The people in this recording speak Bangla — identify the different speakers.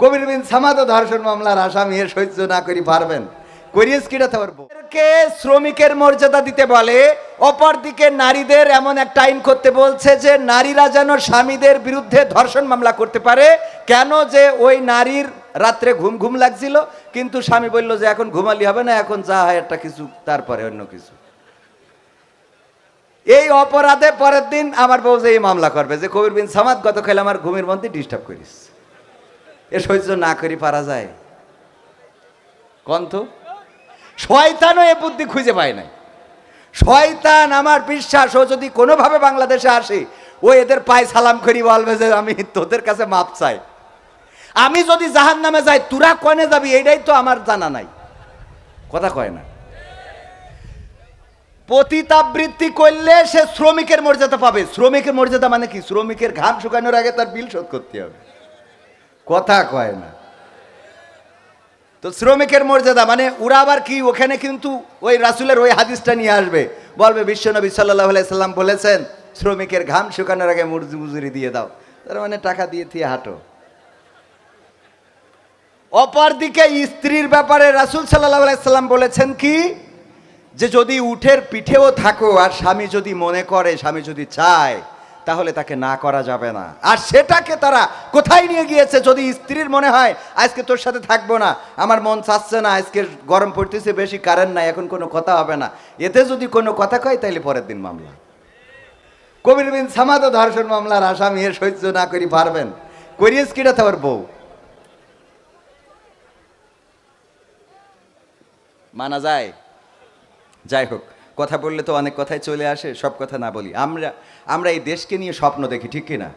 Speaker 1: কবির বিন সামাদ ধর্ষণ মামলার আসামি এর সহ্য না করি, পারবেন। করিয়েস কিটা পারব শ্রমিকের মর্যাদা দিতে বলে, অপরদিকে নারীদের এমন একটা আইন করতে বলছে যে, নারীরা যেন স্বামীদের বিরুদ্ধে ধর্ষণ মামলা করতে পারে। কেন যে ওই নারীর রাত্রে ঘুম ঘুম লাগছিল, কিন্তু স্বামী বলল যে, এখন ঘুমালি হবে না, এখন যা হয় একটা কিছু, তারপরে অন্য কিছু। এই অপরাধে পরের দিন আমার বউ যে এই মামলা করবে, যে কবির বিন সামাদ গতকাল আমার ঘুমের মধ্যে ডিস্টার্ব করিস। এ সহ্য না করি, পারা যায়। কন্ত শয়তানও এ বুদ্ধি খুঁজে পায় নাই। শয়তান আমার বিশ্বাস, ও যদি কোনোভাবে বাংলাদেশে আসে, ও এদের পায়ে সালাম করি বলবে যে, আমি তোদের কাছে মাপ চাই। আমি যদি জাহান নামে যাই, তোরা কনে যাবি? এটাই তো আমার জানা নাই। কথা কয় না। পতিতাবৃত্তি করলে সে শ্রমিকের মর্যাদা পাবে। শ্রমিকের মর্যাদা মানে কি? শ্রমিকের ঘাম শুকানোর আগে তার বিল শোধ করতে হবে। কথা কয় না। তো শ্রমিকের মর্যাদা মানে ওরা আবার কি, ওখানে কিন্তু ওই রাসুলের ওই হাদিসটা নিয়ে আসবে। বলবে, বিশ্বনবী সাল্লাহ সাল্লাম বলেছেন, শ্রমিকের ঘাম শুকানোর আগে মজুরি দিয়ে দাও। তার মানে টাকা দিয়ে দিয়ে হাঁটো। অপরদিকে স্ত্রীর ব্যাপারে রাসুল সাল্লাহ সাল্লাম বলেছেন কি, যে যদি উঠের পিঠেও থাকো আর স্বামী যদি মনে করে, স্বামী যদি চায় তাহলে তাকে না করা যাবে না। আর সেটাকে তারা কোথায় নিয়ে গিয়েছে যদি স্ত্রীর মনে হয়, আজকে তোর সাথে থাকব না, আমার মন চাচ্ছে না, আজকে গরম পড়তেছে, বেশি কারেন্ট নাই, এখন কোনো কথা হবে না। এতে যদি কোনো কথা কয় তাহলে পরের দিন মামলা। কবির বিন সামাদ ধর্ষণ মামলার আসামি এর সহ্য না করি, পারবেন। করিয়েস কিটা তোমার বউ? মানা যায়। যাই হোক। কথা বললে তো অনেক কথাই চলে আসে, সব কথা না বলি। আমরা আমরা এই দেশকে নিয়ে স্বপ্ন দেখি, ঠিক কিনা?